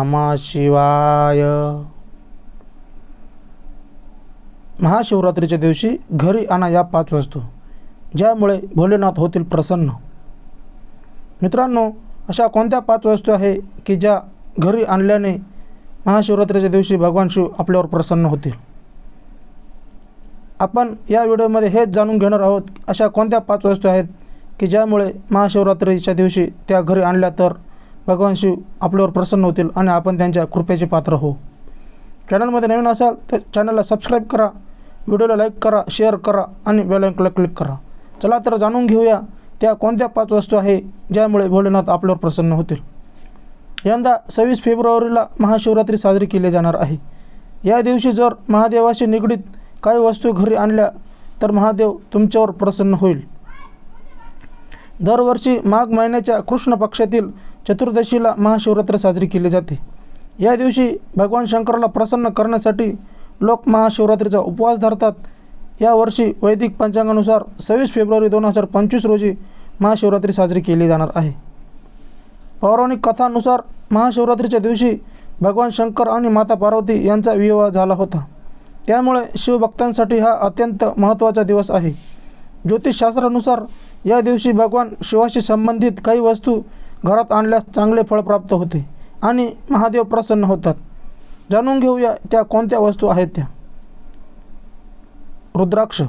नमः शिवाय. महाशिवरात्रीच्या दिवशी घरी आणा या पाच वस्तू ज्यामुळे भोलेनाथ होतील प्रसन्न. मित्रांनो अशा कोणत्या पाच वस्तू आहे की ज्या घरी आणल्याने महाशिवरात्रीच्या दिवशी भगवान शिव आपल्यावर प्रसन्न होतील? आपण या व्हिडिओमध्ये हेच जाणून घेणार आहोत अशा कोणत्या पाच वस्तू आहेत की ज्यामुळे महाशिवरात्रीच्या दिवशी त्या घरी आणल्या तर भगवान शिव आपल्यावर प्रसन्न होतील आणि आपण त्यांच्या कृपेचे पात्र हो चॅनलमध्ये नवीन असाल तर चॅनलला सबस्क्राईब करा व्हिडिओला लाईक करा शेअर करा आणि बेल क्लिक करा. चला तर जाणून घेऊया त्या कोणत्या पाच वस्तू आहे ज्यामुळे भोलेनाथ आपल्यावर प्रसन्न होतील. यंदा सव्वीस फेब्रुवारीला महाशिवरात्री साजरी केली जाणार आहे. या दिवशी जर महादेवाशी निगडीत काही वस्तू घरी आणल्या तर महादेव तुमच्यावर प्रसन्न होईल. दरवर्षी माघ महिन्याच्या कृष्ण पक्षातील चतुर्दशीला महाशिवरात्र साजरी केली जाते. या दिवशी भगवान शंकराला प्रसन्न करण्यासाठी लोक महाशिवरात्रीचा उपवास धरतात. यावर्षी वैदिक पंचांगानुसार सव्वीस फेब्रुवारी दोन हजार पंचवीस रोजी महाशिवरात्री साजरी केली जाणार आहे. पौराणिक कथानुसार महाशिवरात्रीच्या दिवशी भगवान शंकर आणि माता पार्वती यांचा विवाह झाला होता. त्यामुळे शिवभक्तांसाठी हा अत्यंत महत्त्वाचा दिवस आहे. ज्योतिषशास्त्रानुसार या दिवशी भगवान शिवाशी संबंधित काही वस्तू घरात आणल्यास चांगले फळ प्राप्त होते आणि महादेव प्रसन्न होतात. जाणून घेऊया त्या कोणत्या वस्तू आहेत त्या. रुद्राक्ष.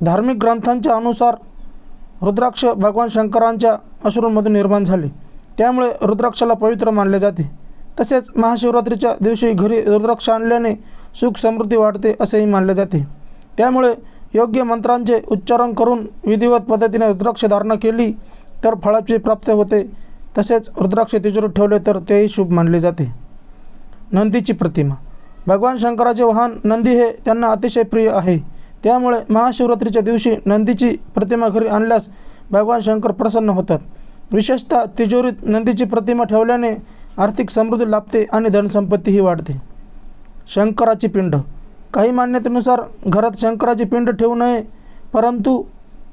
धार्मिक ग्रंथांच्या अनुसार रुद्राक्ष भगवान शंकरांच्या अश्रूंमधून निर्माण झाले. त्यामुळे रुद्राक्षाला पवित्र मानले जाते. तसेच महाशिवरात्रीच्या दिवशी घरी रुद्राक्ष आणल्याने सुख समृद्धी वाढते असेही मानले जाते. त्यामुळे योग्य मंत्रांचे उच्चारण करून विधिवत पद्धतीने रुद्राक्ष धारणा केली तर फळाची प्राप्ती होते. तसेच रुद्राक्ष तिजोरीत ठेवले तर तेही शुभ मानले जाते. नंदीची प्रतिमा. भगवान शंकराचे वाहन नंदी हे त्यांना अतिशय प्रिय आहे. त्यामुळे महाशिवरात्रीच्या दिवशी नंदीची प्रतिमा घरी आणल्यास भगवान शंकर प्रसन्न होतात. विशेषतः तिजोरीत नंदीची प्रतिमा ठेवल्याने आर्थिक समृद्धी लाभते आणि धनसंपत्तीही वाढते. शंकराची पिंड. काही मान्यतेनुसार घरात शंकराची पिंड ठेवू नये परंतु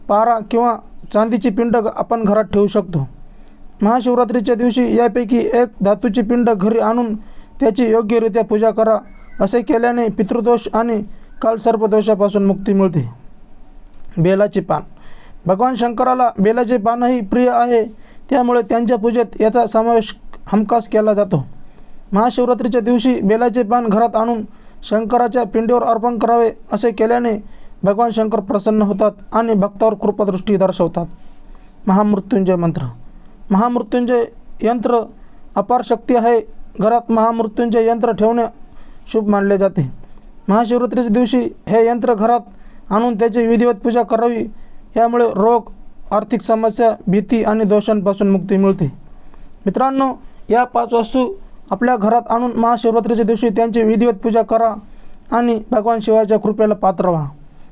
पारा किंवा चांदीची पिंड आपण घरात ठेवू शकतो. महाशिवरात्रीच्या दिवशी यापैकी एक धातूची पिंड घरी आणून त्याची योग्यरित्या पूजा करा असे केल्याने पितृदोष आणि कालसर्पदोषापासून मुक्ती मिळते. बेलाचे पान. भगवान शंकराला बेलाचे पानही प्रिय आहे त्यामुळे त्यांच्या पूजेत याचा समावेश हमखास केला जातो. महाशिवरात्रीच्या दिवशी बेलाचे पान घरात आणून शंकराच्या पिंडीवर अर्पण करावे असे केल्याने भगवान शंकर प्रसन्न होतात आणि भक्तावर कृपादृष्टी दर्शवतात. महामृत्युंजय मंत्र. महामृत्युंजय यंत्र अपार शक्ती आहे. घरात महामृत्युंजय यंत्र ठेवणे शुभ मानले जाते. महाशिवरात्रीच्या दिवशी हे यंत्र घरात आणून त्याची विधिवत पूजा करावी. यामुळे रोग आर्थिक समस्या भीती आणि दोषांपासून मुक्ती मिळते. मित्रांनो या पाच वस्तू आपल्या घरात आणून महाशिवरात्रीच्या दिवशी त्यांची विधिवत पूजा करा आणि भगवान शिवाच्या कृपेला पात्र व्हा.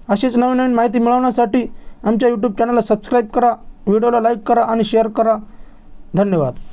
अशीच नवीन नवीन माहिती मिळवण्यासाठी आमच्या यूट्यूब चॅनलला सबस्क्राईब करा व्हिडिओला लाईक करा आणि शेअर करा. धन्यवाद.